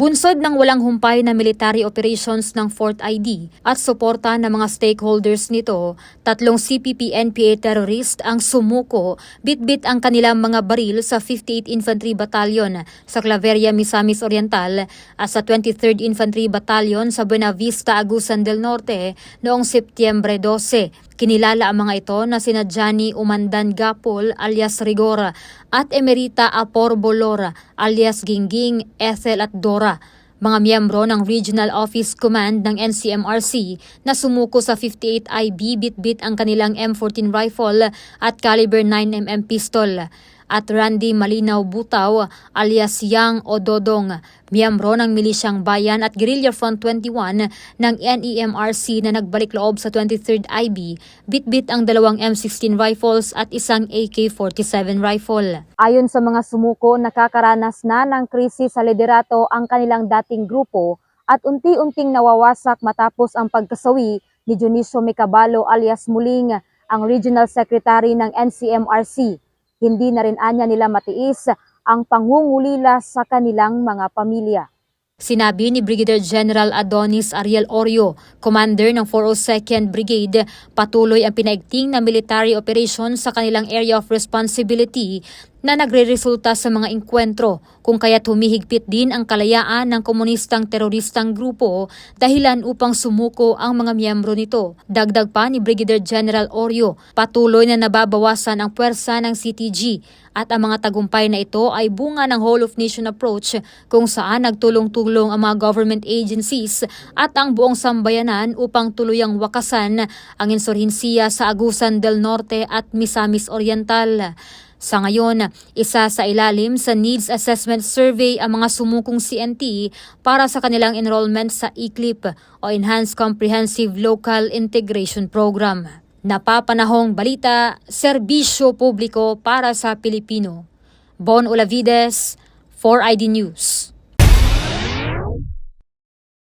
Bunsod ng walang humpay na military operations ng Fort ID at suporta ng mga stakeholders nito, tatlong CPP-NPA terrorist ang sumuko, bitbit ang kanilang mga baril sa 58 Infantry Battalion sa Claveria, Misamis Oriental at sa 23rd Infantry Battalion sa Buena Vista, Agusan del Norte noong Setyembre 12. Kinilala ang mga ito na sina Johnny Umandan Gapol alias Rigor at Emerita Apor Bolor alias Gingging, Ethel at Dora mga miyembro ng Regional Office Command ng NCMRC na sumuko sa 58 IB bitbit ang kanilang M14 rifle at caliber 9mm pistol at Randy Malinaw Butaw alias Yang Ododong, miyembro ng Milisyang Bayan at Guerrilla Front 21 ng NEMRC na nagbalik loob sa 23rd IB, bitbit ang dalawang M16 rifles at isang AK-47 rifle. Ayon sa mga sumuko, nakakaranas na ng krisis sa liderato ang kanilang dating grupo at unti-unting nawawasak matapos ang pagkasawi ni Junicio Mecabalo alias Muling, ang Regional Secretary ng NCMRC. Hindi na rin anya nila matiis ang pangungulila sa kanilang mga pamilya. Sinabi ni Brigadier General Adonis Ariel Orio, commander ng 402nd Brigade, patuloy ang pinaigting na military operation sa kanilang area of responsibility na nagre-resulta sa mga engkwentro kung kaya't humihigpit din ang kalayaan ng komunistang teroristang grupo dahilan upang sumuko ang mga miyembro nito. Dagdag pa ni Brigadier General Orio, patuloy na nababawasan ang puwersa ng CTG at ang mga tagumpay na ito ay bunga ng whole of nation approach kung saan nagtulong-tulong ang mga government agencies at ang buong sambayanan upang tuluyang wakasan ang insurhensiya sa Agusan del Norte at Misamis Oriental. Sa ngayon, isa sa ilalim sa Needs Assessment Survey ang mga sumukong CNT para sa kanilang enrollment sa ECLIP o Enhanced Comprehensive Local Integration Program. Napapanahong balita, serbisyo publiko para sa Pilipino. Bon Olavides, 4ID News.